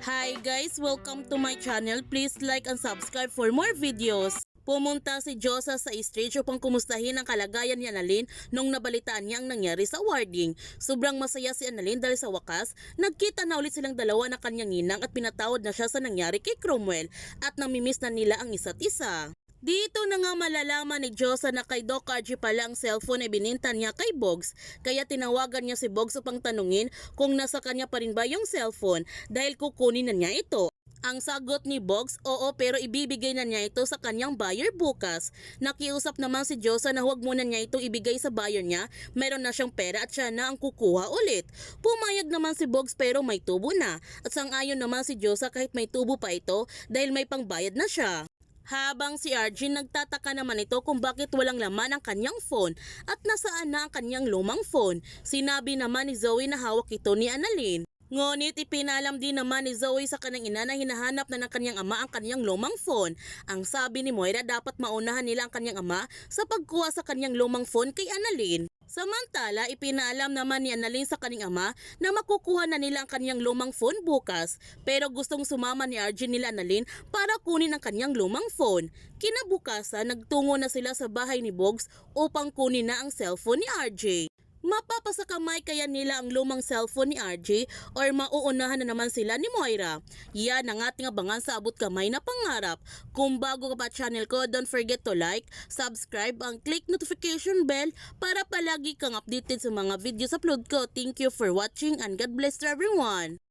Hi guys! Welcome to my channel. Please like and subscribe for more videos. Pumunta si Josa sa stage upang kumustahin ang kalagayan ni Annalyn nung nabalitaan niya ang nangyari sa warding. Sobrang masaya si Annalyn dahil sa wakas, nagkita na ulit silang dalawa na kanyang ninang at pinatawad na siya sa nangyari kay Cromwell at namimiss na nila ang isa't isa. Dito na nga malalaman ni Josa na kay Doc RG pala ang cellphone ay bininta niya kay Bogs. Kaya tinawagan niya si Bogs upang tanungin kung nasa kanya pa rin ba yung cellphone dahil kukunin na niya ito. Ang sagot ni Bogs, oo pero ibibigay na niya ito sa kanyang buyer bukas. Nakiusap naman si Josa na huwag muna niya ito ibigay sa buyer niya, meron na siyang pera at siya na ang kukuha ulit. Pumayag naman si Bogs pero may tubo na. At sangayon naman si Josa kahit may tubo pa ito dahil may pangbayad na siya. Habang si Arjun nagtataka naman ito kung bakit walang laman ang kanyang phone at nasaan na ang kanyang lumang phone. Sinabi naman ni Zoe na hawak ito ni Annalyn. Ngunit ipinalam din naman ni Zoe sa kanyang ina na hinahanap na ng kanyang ama ang kanyang lumang phone. Ang sabi ni Moira dapat maunahan nila ang kanyang ama sa pagkuha sa kanyang lumang phone kay Annalyn. Samantala, ipinaalam naman ni Annalyn sa kanyang ama na makukuha na nila ang kanyang lumang phone bukas pero gustong sumama ni Arjun nila Annalyn para kunin ang kanyang lumang phone. Kinabukasan, nagtungo na sila sa bahay ni Bogs upang kunin na ang cellphone ni RJ. Mapapasakamay kaya nila ang lumang cellphone ni RJ or mauunahan na naman sila ni Moira. Yan ang ating abangan sa abot kamay na pangarap. Kung bago ka pa channel ko, don't forget to like, subscribe, ang click notification bell para palagi kang updated sa mga videos upload ko. Thank you for watching and God bless to everyone.